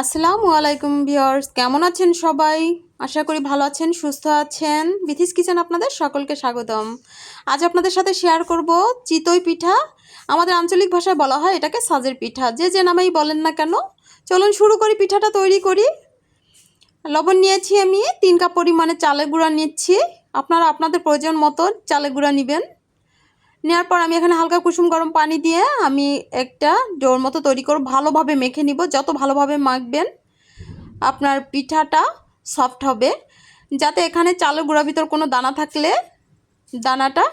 আসসালামু আলাইকুম ভিউয়ার্স, কেমন আছেন সবাই? আশা করি ভালো আছেন, সুস্থ আছেন। বিথিস কিচেন আপনাদের সকলকে স্বাগতম। আজ আপনাদের সাথে শেয়ার করব চিতই পিঠা। আমাদের আঞ্চলিক ভাষায় বলা হয় এটাকে সাজের পিঠা। যে যে নামেই বলেন না কেন, চলুন শুরু করি, পিঠাটা তৈরি করি। লবণ নিয়েছি আমি, তিন কাপ পরিমাণে চালের গুঁড়া নিচ্ছি। আপনারা আপনাদের প্রয়োজন মতো চালের গুঁড়া নেবেন। নেওয়ার পর আমি এখানে হালকা কুসুম গরম পানি দিয়ে আমি একটা ডোর মতো তৈরি করব, ভালোভাবে মেখে নিব। যত ভালোভাবে মাখবেন আপনার পিঠাটা সফট হবে। যাতে এখানে চালের গুঁড়ার ভিতর কোনো দানা থাকলে দানাটা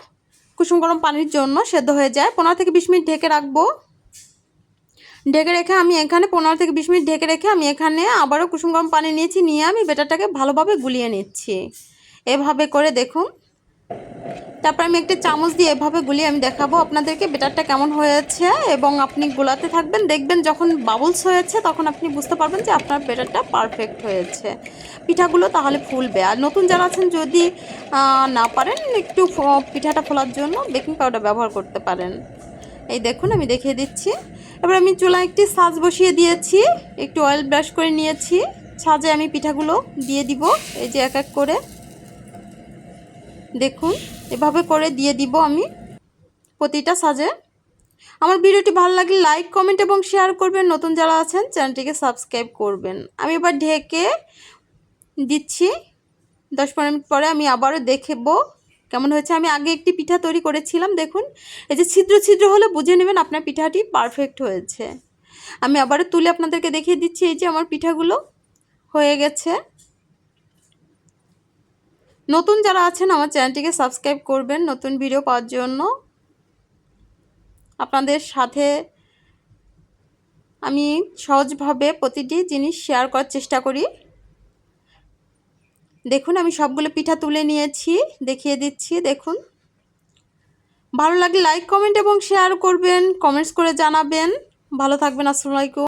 কুসুম গরম পানির জন্য সেদ্ধ হয়ে যায়। পনেরো থেকে বিশ মিনিট ঢেকে রাখব। ঢেকে রেখে আমি এখানে পনেরো থেকে বিশ মিনিট ঢেকে রেখে আমি এখানে আবারও কুসুম গরম পানি নিয়েছি, নিয়ে আমি বেটারটাকে ভালোভাবে গুলিয়ে নিচ্ছি। এভাবে করে দেখুন। তারপর আমি একটা চামচ দিয়ে এভাবে গুলিয়ে আমি দেখাবো আপনাদেরকে বেটারটা কেমন হয়েছে এবং আপনি গোলাতে থাকবেন, দেখবেন যখন বাবলস হয়েছে তখন আপনি বুঝতে পারবেন যে আপনার বেটারটা পারফেক্ট হয়েছে। পিঠাগুলো তাহলে ফুলবে। আর নতুন যারা আছেন যদি না পারেন একটু পিঠাটা ফোলার জন্য বেকিং পাউডার ব্যবহার করতে পারেন। এই দেখুন, আমি দেখিয়ে দিচ্ছি। এবার আমি চুলায় একটি সাজ বসিয়ে দিয়েছি, একটু অয়েল ব্রাশ করে নিয়েছি। সাজে আমি পিঠাগুলো দিয়ে দিব, এই যে এক এক করে। দেখুন, এভাবে করে দিয়ে দিব আমি প্রতিটা সাজে। আমার ভিডিওটি ভালো লাগলে লাইক, কমেন্ট এবং শেয়ার করবেন। নতুন যারা আছেন, চ্যানেলটিকে সাবস্ক্রাইব করবেন। আমি এবার ঢেকে দিচ্ছি। দশ পনেরো মিনিট পরে আমি আবারও দেখব কেমন হয়েছে। আমি আগে একটি পিঠা তৈরি করেছিলাম, দেখুন। এই যে ছিদ্র ছিদ্র হলে বুঝে নেবেন আপনার পিঠাটি পারফেক্ট হয়েছে। আমি আবারও তুলে আপনাদেরকে দেখিয়ে দিচ্ছি, এই যে আমার পিঠাগুলো হয়ে গেছে। নতুন যারা আছেন, আমার চ্যানেলটিকে সাবস্ক্রাইব করবেন নতুন ভিডিও পাওয়ার জন্য। আপনাদের সাথে আমি সহজভাবে প্রতিটি জিনিস শেয়ার করার চেষ্টা করি। দেখুন, আমি সবগুলো পিঠা তুলে নিয়েছি, দেখিয়ে দিচ্ছি, দেখুন। ভালো লাগলে লাইক কমেন্ট এবং শেয়ার করবেন কমেন্টস করে জানাবেন। ভালো থাকবেন আসসালামাইকুম